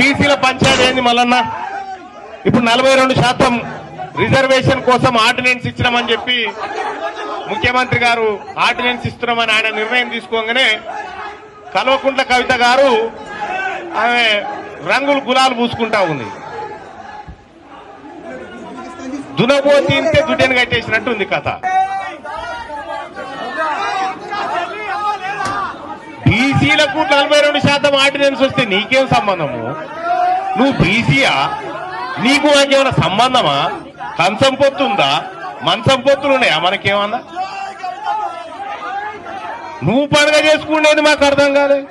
బీసీల పంచాయతీ ఏంది మల్లన్న? ఇప్పుడు నలభై రెండు శాతం రిజర్వేషన్ కోసం ఆర్డినెన్స్ ఇచ్చినామని చెప్పి ముఖ్యమంత్రి గారు ఆర్డినెన్స్ ఇస్తున్నామని ఆయన నిర్ణయం తీసుకోగానే కల్వకుంట్ల కవిత గారు ఆమె రంగులు గులాలు పూసుకుంటా ఉంది. దునబోతి ఇంతే దుడ్డెను కట్టేసినట్టు ఉంది కథ. బీసీలకు నలభై రెండు శాతం ఆర్డినెన్స్ వస్తే నీకేం సంబంధము? నువ్వు బీసీయా? నీకు మాకేమైనా సంబంధమా? కంచం పొత్తుందా మంచం పొత్తులు ఉన్నాయా? మనకేమన్నా? నువ్వు పండుగ చేసుకునేది మాకు అర్థం కాలేదు.